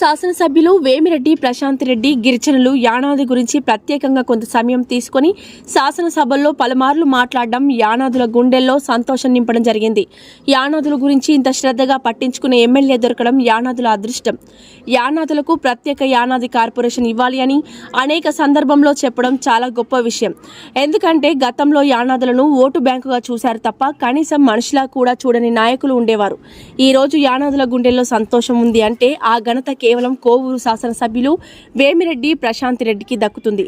శాసనసభ్యులు వేమిరెడ్డి ప్రశాంత్ రెడ్డి గిరిజనులు యానాది గురించి ప్రత్యేకంగా కొంత సమయం తీసుకొని శాసనసభల్లో పలుమార్లు మాట్లాడడం యానాదుల గుండెల్లో సంతోషం నింపడం జరిగింది. యానాదుల గురించి ఇంత శ్రద్ధగా పట్టించుకునే ఎమ్మెల్యే దొరకడం యానాదుల అదృష్టం. యానాదులకు ప్రత్యేక యానాది కార్పొరేషన్ ఇవ్వాలి అని అనేక సందర్భంలో చెప్పడం చాలా గొప్ప విషయం. ఎందుకంటే గతంలో యానాదులను ఓటు బ్యాంకుగా చూశారు తప్ప కనీసం మనిషిలా కూడా చూడని నాయకులు ఉండేవారు. ఈరోజు యానాదుల గుండెల్లో సంతోషం ఉంది అంటే ఆ ఘనత కేవలం కోవూరు శాసనసభ్యులు వేమిరెడ్డి ప్రశాంత్ రెడ్డికి దక్కుతుంది.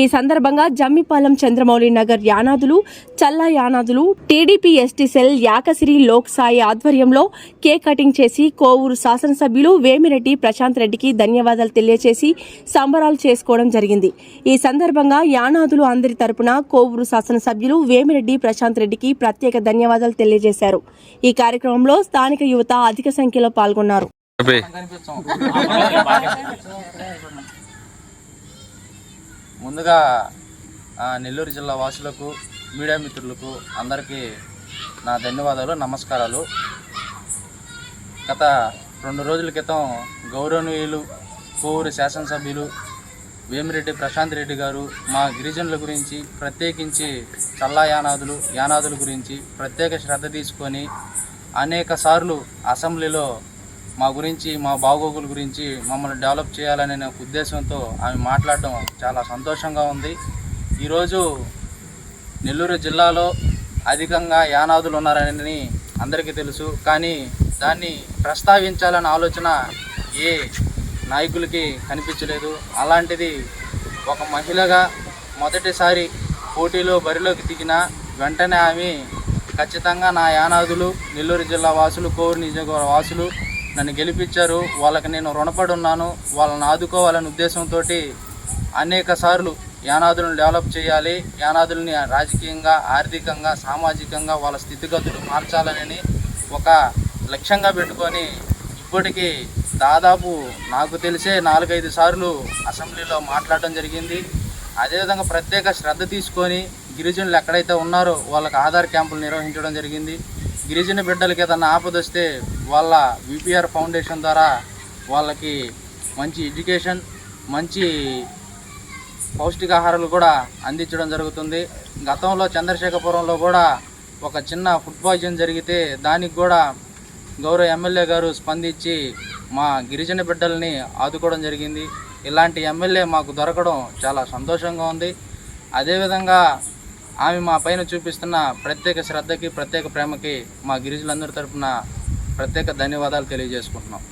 ఈ సందర్భంగా జమ్మిపాలెం చంద్రమౌళి నగర్ యానాదులు చల్లా యానాదులు TDP ST cell Yakasiri Lok Sai ఆధ్వర్యంలో కేక్ కటింగ్ చేసి కోవూరు శాసనసభ్యులు వేమిరెడ్డి ప్రశాంత్ రెడ్డికి ధన్యవాదాలు తెలియజేసి సంబరాలు చేసుకోవడం జరిగింది. ఈ సందర్భంగా యానాదులు అందరి తరపున కోవూరు శాసనసభ్యులు వేమిరెడ్డి ప్రశాంత్ రెడ్డికి ప్రత్యేక ధన్యవాదాలు తెలియజేశారు. ఈ కార్యక్రమంలో స్థానిక యువత అధిక సంఖ్యలో పాల్గొన్నారు. ముందుగా నెల్లూరు జిల్లా వాసులకు మీడియా మిత్రులకు అందరికీ నా ధన్యవాదాలు నమస్కారాలు. గత రెండు రోజుల క్రితం గౌరవనీయులు కోవూరు శాసనసభ్యులు వేమిరెడ్డి ప్రశాంత్ రెడ్డి గారు మా గిరిజనుల గురించి ప్రత్యేకించి చల్లా యానాదులు యానాదుల గురించి ప్రత్యేక శ్రద్ధ తీసుకొని అనేక సార్లు అసెంబ్లీలో మా గురించి మా బాగోగుల గురించి మమ్మల్ని డెవలప్ చేయాలనే ఉద్దేశంతో ఆమె మాట్లాడడం చాలా సంతోషంగా ఉంది. ఈరోజు నెల్లూరు జిల్లాలో అధికంగా యానాదులు ఉన్నారని అందరికీ తెలుసు. కానీ దాన్ని ప్రస్తావించాలన్న ఆలోచన ఏ నాయకులకి కనిపించలేదు. అలాంటిది ఒక మహిళగా మొదటిసారి పోటీలో బరిలోకి దిగిన వెంటనే ఆమె ఖచ్చితంగా నా యానాదులు నెల్లూరు జిల్లా వాసులు కోవూరు నియోజకవర్గ వాసులు నన్ను గెలిపించారు వాళ్ళకి నేను రుణపడి ఉన్నాను వాళ్ళని ఆదుకోవాలనే ఉద్దేశంతో అనేక సార్లు యానాదులను డెవలప్ చేయాలి యానాదుల్ని రాజకీయంగా ఆర్థికంగా సామాజికంగా వాళ్ళ స్థితిగతులు మార్చాలని ఒక లక్ష్యంగా పెట్టుకొని ఇప్పటికీ దాదాపు నాకు తెలిసే నాలుగైదు సార్లు అసెంబ్లీలో మాట్లాడడం జరిగింది. అదేవిధంగా ప్రత్యేక శ్రద్ధ తీసుకొని గిరిజనులు ఎక్కడైతే ఉన్నారో వాళ్ళకి ఆధార్ క్యాంపులు నిర్వహించడం జరిగింది. గిరిజన బిడ్డలకి ఏదన్నా ఆపదొస్తే వాళ్ళ విపిఆర్ ఫౌండేషన్ ద్వారా వాళ్ళకి మంచి ఎడ్యుకేషన్ మంచి పౌష్టికాహారాలు కూడా అందించడం జరుగుతుంది. గతంలో చంద్రశేఖరపురంలో కూడా ఒక చిన్న ఫుడ్ పాయిజన్ జరిగితే దానికి కూడా గౌరవ ఎమ్మెల్యే గారు స్పందించి మా గిరిజన బిడ్డల్ని ఆదుకోవడం జరిగింది. ఇలాంటి ఎమ్మెల్యే మాకు దొరకడం చాలా సంతోషంగా ఉంది. అదేవిధంగా ఆమె మా పైన చూపిస్తున్న ప్రత్యేక శ్రద్ధకి ప్రత్యేక ప్రేమకి మా గిరిజనులందరి తరపున ప్రత్యేక ధన్యవాదాలు తెలియజేసుకుంటున్నాం.